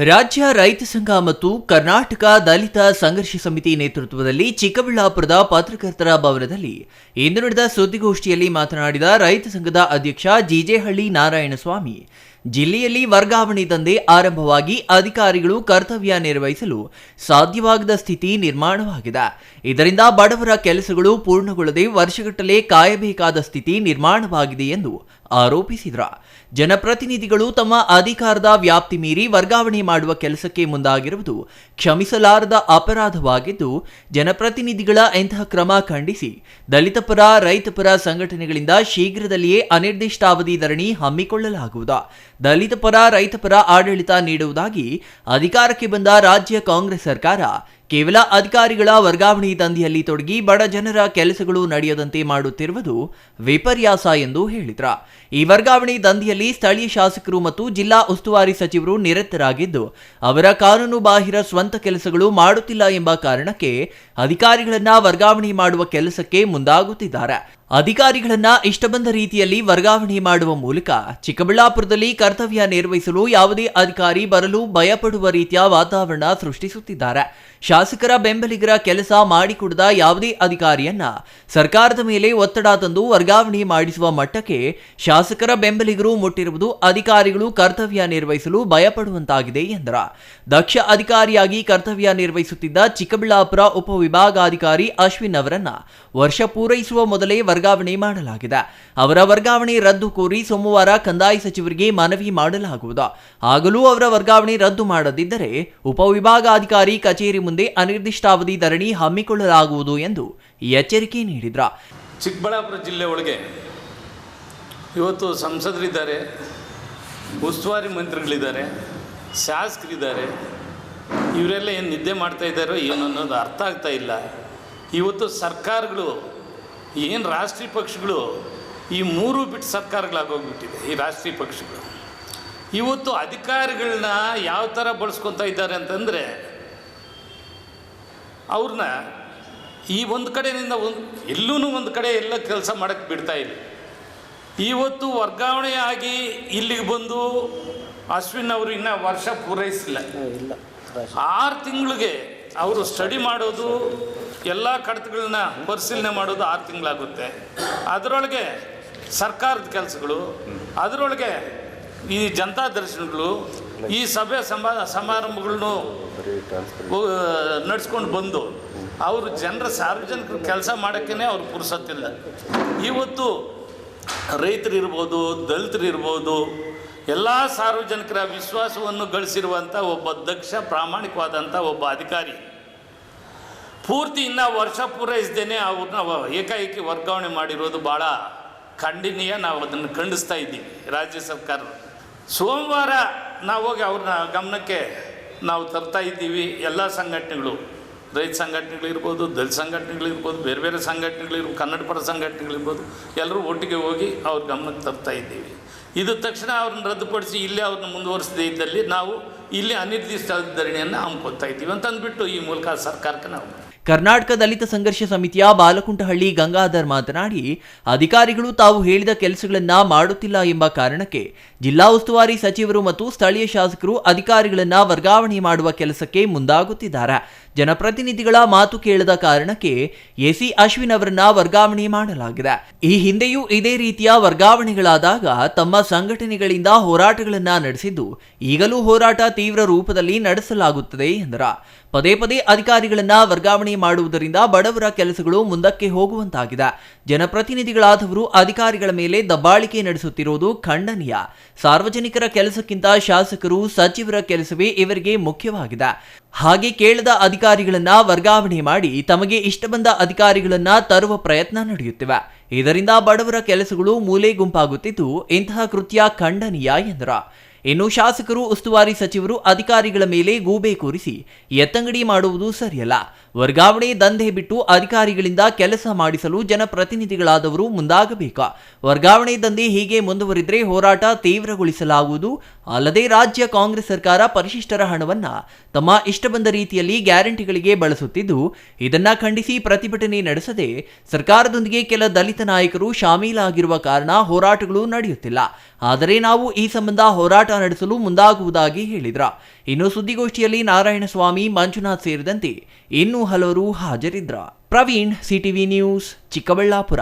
ರಾಜ್ಯ ರೈತ ಸಂಘ ಮತ್ತು ಕರ್ನಾಟಕ ದಲಿತ ಸಂಘರ್ಷ ಸಮಿತಿ ನೇತೃತ್ವದಲ್ಲಿ ಚಿಕ್ಕಬಳ್ಳಾಪುರದ ಪತ್ರಕರ್ತರ ಭವನದಲ್ಲಿ ಇಂದು ನಡೆದ ಸುದ್ದಿಗೋಷ್ಠಿಯಲ್ಲಿ ಮಾತನಾಡಿದ ರೈತ ಸಂಘದ ಅಧ್ಯಕ್ಷ ಜಿಜೆಹಳ್ಳಿ ನಾರಾಯಣಸ್ವಾಮಿ ಜಿಲ್ಲೆಯಲ್ಲಿ ವರ್ಗಾವಣೆ ದಂಧೆ ಆರಂಭವಾಗಿ ಅಧಿಕಾರಿಗಳು ಕರ್ತವ್ಯ ನಿರ್ವಹಿಸಲು ಸಾಧ್ಯವಾಗದ ಸ್ಥಿತಿ ನಿರ್ಮಾಣವಾಗಿದೆ. ಇದರಿಂದ ಬಡವರ ಕೆಲಸಗಳು ಪೂರ್ಣಗೊಳ್ಳದೆ ವರ್ಷಗಟ್ಟಲೆ ಕಾಯಬೇಕಾದ ಸ್ಥಿತಿ ನಿರ್ಮಾಣವಾಗಿದೆ ಎಂದು ಆರೋಪಿಸಿದ್ರ. ಜನಪ್ರತಿನಿಧಿಗಳು ತಮ್ಮ ಅಧಿಕಾರದ ವ್ಯಾಪ್ತಿ ಮೀರಿ ವರ್ಗಾವಣೆ ಮಾಡುವ ಕೆಲಸಕ್ಕೆ ಮುಂದಾಗಿರುವುದು ಕ್ಷಮಿಸಲಾರದ ಅಪರಾಧವಾಗಿದ್ದು, ಜನಪ್ರತಿನಿಧಿಗಳ ಇಂತಹ ಕ್ರಮ ಖಂಡಿಸಿ ದಲಿತ ಪರ, ರೈತ ಪರ ಸಂಘಟನೆಗಳಿಂದ ಶೀಘ್ರದಲ್ಲಿಯೇ ಅನಿರ್ದಿಷ್ಟಾವಧಿ ಧರಣಿ ಹಮ್ಮಿಕೊಳ್ಳಲಾಗುವುದು. ದಲಿತ ಪರ, ರೈತ ಪರ ಆಡಳಿತ ನೀಡುವುದಾಗಿ ಅಧಿಕಾರಕ್ಕೆ ಬಂದ ರಾಜ್ಯ ಕಾಂಗ್ರೆಸ್ ಸರ್ಕಾರ ಕೇವಲ ಅಧಿಕಾರಿಗಳ ವರ್ಗಾವಣೆ ದಂಧೆಯಲ್ಲಿ ತೊಡಗಿ ಬಡ ಜನರ ಕೆಲಸಗಳು ನಡೆಯದಂತೆ ಮಾಡುತ್ತಿರುವುದು ವಿಪರ್ಯಾಸ ಎಂದು ಹೇಳಿದ್ರ. ಈ ವರ್ಗಾವಣೆ ದಂಧೆಯಲ್ಲಿ ಸ್ಥಳೀಯ ಶಾಸಕರು ಮತ್ತು ಜಿಲ್ಲಾ ಉಸ್ತುವಾರಿ ಸಚಿವರು ನಿರತರಾಗಿದ್ದು, ಅವರ ಕಾನೂನು ಬಾಹಿರ ಸ್ವಂತ ಕೆಲಸಗಳು ಮಾಡುತ್ತಿಲ್ಲ ಎಂಬ ಕಾರಣಕ್ಕೆ ಅಧಿಕಾರಿಗಳನ್ನ ವರ್ಗಾವಣೆ ಮಾಡುವ ಕೆಲಸಕ್ಕೆ ಮುಂದಾಗುತ್ತಿದ್ದಾರೆ. ಅಧಿಕಾರಿಗಳನ್ನ ಇಷ್ಟ ಬಂದ ರೀತಿಯಲ್ಲಿ ವರ್ಗಾವಣೆ ಮಾಡುವ ಮೂಲಕ ಚಿಕ್ಕಬಳ್ಳಾಪುರದಲ್ಲಿ ಕರ್ತವ್ಯ ನಿರ್ವಹಿಸಲು ಯಾವುದೇ ಅಧಿಕಾರಿ ಬರಲು ಭಯಪಡುವ ರೀತಿಯ ವಾತಾವರಣ ಸೃಷ್ಟಿಸುತ್ತಿದ್ದಾರೆ. ಶಾಸಕರ ಬೆಂಬಲಿಗರ ಕೆಲಸ ಮಾಡಿಕೊಡದ ಯಾವುದೇ ಅಧಿಕಾರಿಯನ್ನ ಸರ್ಕಾರದ ಮೇಲೆ ಒತ್ತಡ ತಂದು ವರ್ಗಾವಣೆ ಮಾಡಿಸುವ ಮಟ್ಟಕ್ಕೆ ಶಾಸಕರ ಬೆಂಬಲಿಗರು ಮುಟ್ಟಿರುವುದು ಅಧಿಕಾರಿಗಳು ಕರ್ತವ್ಯ ನಿರ್ವಹಿಸಲು ಭಯಪಡುವಂತಾಗಿದೆ ಎಂದರ. ದಕ್ಷ ಅಧಿಕಾರಿಯಾಗಿ ಕರ್ತವ್ಯ ನಿರ್ವಹಿಸುತ್ತಿದ್ದ ಚಿಕ್ಕಬಳ್ಳಾಪುರ ಉಪವಿಭಾಗಾಧಿಕಾರಿ ಅಶ್ವಿನ್ ಅವರನ್ನ ವರ್ಷ ಪೂರೈಸುವ ಮೊದಲೇ ವರ್ಗಾವಣೆ ಮಾಡಲಾಗಿದೆ. ಅವರ ವರ್ಗಾವಣೆ ರದ್ದು ಕೋರಿ ಸೋಮವಾರ ಕಂದಾಯ ಸಚಿವರಿಗೆ ಮನವಿ ಮಾಡಲಾಗುವುದು. ಆಗಲೂ ಅವರ ವರ್ಗಾವಣೆ ರದ್ದು ಮಾಡದಿದ್ದರೆ ಉಪವಿಭಾಗಾಧಿಕಾರಿ ಕಚೇರಿ ಮುಂದೆ ಅನಿರ್ದಿಷ್ಟಾವಧಿ ಧರಣಿ ಹಮ್ಮಿಕೊಳ್ಳಲಾಗುವುದು ಎಂದು ಎಚ್ಚರಿಕೆ ನೀಡಿದ್ರ. ಚಿಕ್ಕಬಳ್ಳಾಪುರ ಜಿಲ್ಲೆ ಒಳಗೆ ಇವತ್ತು ಸಂಸದರಿದ್ದಾರೆ, ಉಸ್ತುವಾರಿ ಮಂತ್ರಿಗಳಿದ್ದಾರೆ, ಶಾಸಕರಿದ್ದಾರೆ. ಇವರೆಲ್ಲ ಏನು ನಿದ್ದೆ ಮಾಡ್ತಾ ಇದ್ದಾರೋ ಏನು ಅನ್ನೋದು ಅರ್ಥ ಆಗ್ತಾ ಇಲ್ಲ. ಇವತ್ತು ಸರ್ಕಾರಗಳು ಏನು ರಾಷ್ಟ್ರೀಯ ಪಕ್ಷಗಳು ಈ ಮೂರು ಬಿಟ್ಟು ಸರ್ಕಾರಗಳಾಗೋಗ್ಬಿಟ್ಟಿದೆ ಈ ರಾಷ್ಟ್ರೀಯ ಪಕ್ಷಗಳು. ಇವತ್ತು ಅಧಿಕಾರಿಗಳನ್ನ ಯಾವ ಥರ ಬಳಸ್ಕೊತಾ ಇದ್ದಾರೆ ಅಂತಂದರೆ ಅವ್ರನ್ನ ಈ ಒಂದು ಕಡೆಯಿಂದ ಒಂದು ಎಲ್ಲೂ ಒಂದು ಕಡೆ ಎಲ್ಲ ಕೆಲಸ ಮಾಡೋಕ್ಕೆ ಬಿಡ್ತಾ ಇಲ್ಲ. ಇವತ್ತು ವರ್ಗಾವಣೆ ಆಗಿ ಇಲ್ಲಿಗೆ ಬಂದು ಅಶ್ವಿನ್ ಅವರು ಇನ್ನೂ ವರ್ಷ ಪೂರೈಸಿಲ್ಲ. ಆರು ತಿಂಗಳಿಗೆ ಅವರು ಸ್ಟಡಿ ಮಾಡೋದು, ಎಲ್ಲ ಕಡತಗಳನ್ನ ಪರಿಶೀಲನೆ ಮಾಡೋದು ಆರು ತಿಂಗಳಾಗುತ್ತೆ. ಅದರೊಳಗೆ ಸರ್ಕಾರದ ಕೆಲಸಗಳು, ಅದರೊಳಗೆ ಈ ಜನತಾ ದರ್ಶನಗಳು, ಈ ಸಭೆ ಸಮ ಸಮಾರಂಭಗಳನ್ನು ನಡೆಸ್ಕೊಂಡು ಬಂದು, ಅವರು ಜನರ ಸಾರ್ವಜನಿಕರು ಕೆಲಸ ಮಾಡೋಕ್ಕೇ ಅವ್ರು ಪುರುಸತ್ತಿಲ್ಲ. ಇವತ್ತು ರೈತರಿರ್ಬೋದು, ದಲಿತರಿರ್ಬೋದು ಎಲ್ಲ ಸಾರ್ವಜನಿಕರ ವಿಶ್ವಾಸವನ್ನು ಗಳಿಸಿರುವಂಥ ಒಬ್ಬ ದಕ್ಷ ಪ್ರಾಮಾಣಿಕವಾದಂಥ ಒಬ್ಬ ಅಧಿಕಾರಿ. ಪೂರ್ತಿ ಇನ್ನು ವರ್ಷ ಪೂರೈಸ್ದೇನೆ ಅವ್ರನ್ನ ಏಕಾಏಕಿ ವರ್ಗಾವಣೆ ಮಾಡಿರೋದು ಭಾಳ ಖಂಡನೀಯ. ನಾವು ಅದನ್ನು ಖಂಡಿಸ್ತಾ ಇದ್ದೀವಿ ರಾಜ್ಯ ಸರ್ಕಾರ. ಸೋಮವಾರ ನಾವು ಹೋಗಿ ಅವ್ರನ್ನ ಗಮನಕ್ಕೆ ನಾವು ತರ್ತಾ ಇದ್ದೀವಿ. ಎಲ್ಲ ಸಂಘಟನೆಗಳು, ರೈತ ಸಂಘಟನೆಗಳಿರ್ಬೋದು ದಲಿತ ಸಂಘಟನೆಗಳಿರ್ಬೋದು ಬೇರೆ ಬೇರೆ ಸಂಘಟನೆಗಳಿರ್ಬೋದು ಕನ್ನಡ ಪರ ಸಂಘಟನೆಗಳಿರ್ಬೋದು ಎಲ್ಲರೂ ಒಟ್ಟಿಗೆ ಹೋಗಿ ಅವ್ರ ಗಮನಕ್ಕೆ ತರ್ತಾ ಇದ್ದೀವಿ. ಇದು ತಕ್ಷಣ ಅವ್ರನ್ನ ರದ್ದುಪಡಿಸಿ ಇಲ್ಲೇ ಅವ್ರನ್ನ ಮುಂದುವರಿಸದೇ ಇದ್ದಲ್ಲಿ ನಾವು ಇಲ್ಲಿ ಅನಿರ್ದಿಷ್ಟ ಧರಣಿಯನ್ನು ಹಮ್ಮಿಕೊಳ್ತಾ ಇದ್ದೀವಿ ಅಂತ ಅಂದ್ಬಿಟ್ಟು ಈ ಮೂಲಕ ಸರ್ಕಾರಕ್ಕೆ ನಾವು ಕರ್ನಾಟಕ ದಲಿತ ಸಂಘರ್ಷ ಸಮಿತಿಯ ಬಾಲಕುಂಟಹಳ್ಳಿ ಗಂಗಾಧರ್ ಮಾತನಾಡಿ, ಅಧಿಕಾರಿಗಳು ತಾವು ಹೇಳಿದ ಕೆಲಸಗಳನ್ನ ಮಾಡುತ್ತಿಲ್ಲ ಎಂಬ ಕಾರಣಕ್ಕೆ ಜಿಲ್ಲಾ ಉಸ್ತುವಾರಿ ಸಚಿವರು ಮತ್ತು ಸ್ಥಳೀಯ ಶಾಸಕರು ಅಧಿಕಾರಿಗಳನ್ನ ವರ್ಗಾವಣೆ ಮಾಡುವ ಕೆಲಸಕ್ಕೆ ಮುಂದಾಗುತ್ತಿದ್ದಾರೆ. ಜನಪ್ರತಿನಿಧಿಗಳ ಮಾತು ಕೇಳದ ಕಾರಣಕ್ಕೆ ಎಸಿ ಅಶ್ವಿನ್ ಅವರನ್ನ ವರ್ಗಾವಣೆ ಮಾಡಲಾಗಿದೆ. ಈ ಹಿಂದೆಯೂ ಇದೇ ರೀತಿಯ ವರ್ಗಾವಣೆಗಳಾದಾಗ ತಮ್ಮ ಸಂಘಟನೆಗಳಿಂದ ಹೋರಾಟಗಳನ್ನ ನಡೆಸಿದ್ದು ಈಗಲೂ ಹೋರಾಟ ತೀವ್ರ ರೂಪದಲ್ಲಿ ನಡೆಸಲಾಗುತ್ತದೆ ಎಂದರ. ಪದೇ ಪದೇ ಅಧಿಕಾರಿಗಳನ್ನ ವರ್ಗಾವಣೆ ಮಾಡುವುದರಿಂದ ಬಡವರ ಕೆಲಸಗಳು ಮುಂದಕ್ಕೆ ಹೋಗುವಂತಾಗಿದೆ. ಜನಪ್ರತಿನಿಧಿಗಳಾದವರು ಅಧಿಕಾರಿಗಳ ಮೇಲೆ ದಬ್ಬಾಳಿಕೆ ನಡೆಸುತ್ತಿರುವುದು ಖಂಡನೀಯ. ಸಾರ್ವಜನಿಕರ ಕೆಲಸಕ್ಕಿಂತ ಶಾಸಕರು, ಸಚಿವರ ಕೆಲಸವೇ ಇವರಿಗೆ ಮುಖ್ಯವಾಗಿದೆ. ಹಾಗೆ ಕೇಳದ ಅಧಿಕಾರಿಗಳನ್ನ ವರ್ಗಾವಣೆ ಮಾಡಿ ತಮಗೆ ಇಷ್ಟ ಬಂದ ಅಧಿಕಾರಿಗಳನ್ನ ತರುವ ಪ್ರಯತ್ನ ನಡೆಯುತ್ತಿವೆ. ಇದರಿಂದ ಬಡವರ ಕೆಲಸಗಳು ಮೂಲೆ ಗುಂಪಾಗುತ್ತಿದ್ದು ಇಂತಹ ಕೃತ್ಯ ಖಂಡನೀಯ ಎಂದರ. ಇನ್ನು ಶಾಸಕರು, ಉಸ್ತುವಾರಿ ಸಚಿವರು ಅಧಿಕಾರಿಗಳ ಮೇಲೆ ಗೂಬೆ ಕೂರಿಸಿ, ಎತ್ತಂಗಡಿ ಮಾಡುವುದು ಸರಿಯಲ್ಲ. ವರ್ಗಾವಣೆ ದಂಧೆ ಬಿಟ್ಟು ಅಧಿಕಾರಿಗಳಿಂದ ಕೆಲಸ ಮಾಡಿಸಲು ಜನಪ್ರತಿನಿಧಿಗಳಾದವರು ಮುಂದಾಗಬೇಕು? ವರ್ಗಾವಣೆ ದಂಧೆ ಹೀಗೆ ಮುಂದುವರಿದ್ರೆ ಹೋರಾಟ ತೀವ್ರಗೊಳಿಸಲಾಗುವುದು. ಅಲ್ಲದೆ ರಾಜ್ಯ ಕಾಂಗ್ರೆಸ್ ಸರ್ಕಾರ ಪರಿಶಿಷ್ಟರ ಹಣವನ್ನ ತಮ್ಮ ಇಷ್ಟ ಬಂದ ರೀತಿಯಲ್ಲಿ ಗ್ಯಾರಂಟಿಗಳಿಗೆ ಬಳಸುತ್ತಿದ್ದು, ಇದನ್ನ ಖಂಡಿಸಿ ಪ್ರತಿಭಟನೆ ನಡೆಸದೆ ಸರ್ಕಾರದೊಂದಿಗೆ ಕೆಲ ದಲಿತ ನಾಯಕರು ಶಾಮೀಲಾಗಿರುವ ಕಾರಣ ಹೋರಾಟಗಳು ನಡೆಯುತ್ತಿಲ್ಲ. ಆದರೆ ನಾವು ಈ ಸಂಬಂಧ ಹೋರಾಟ ನಡೆಸಲು ಮುಂದಾಗುವುದಾಗಿ ಹೇಳಿದ್ರ. ಇನ್ನು ಸುದ್ದಿಗೋಷ್ಠಿಯಲ್ಲಿ ನಾರಾಯಣಸ್ವಾಮಿ ಮಂಜುನಾಥ್ ಸೇರಿದಂತೆ ಇನ್ನೂ ಹಲವರು ಹಾಜರಿದ್ರ. Praveen, CTV news, Chikkaballapur.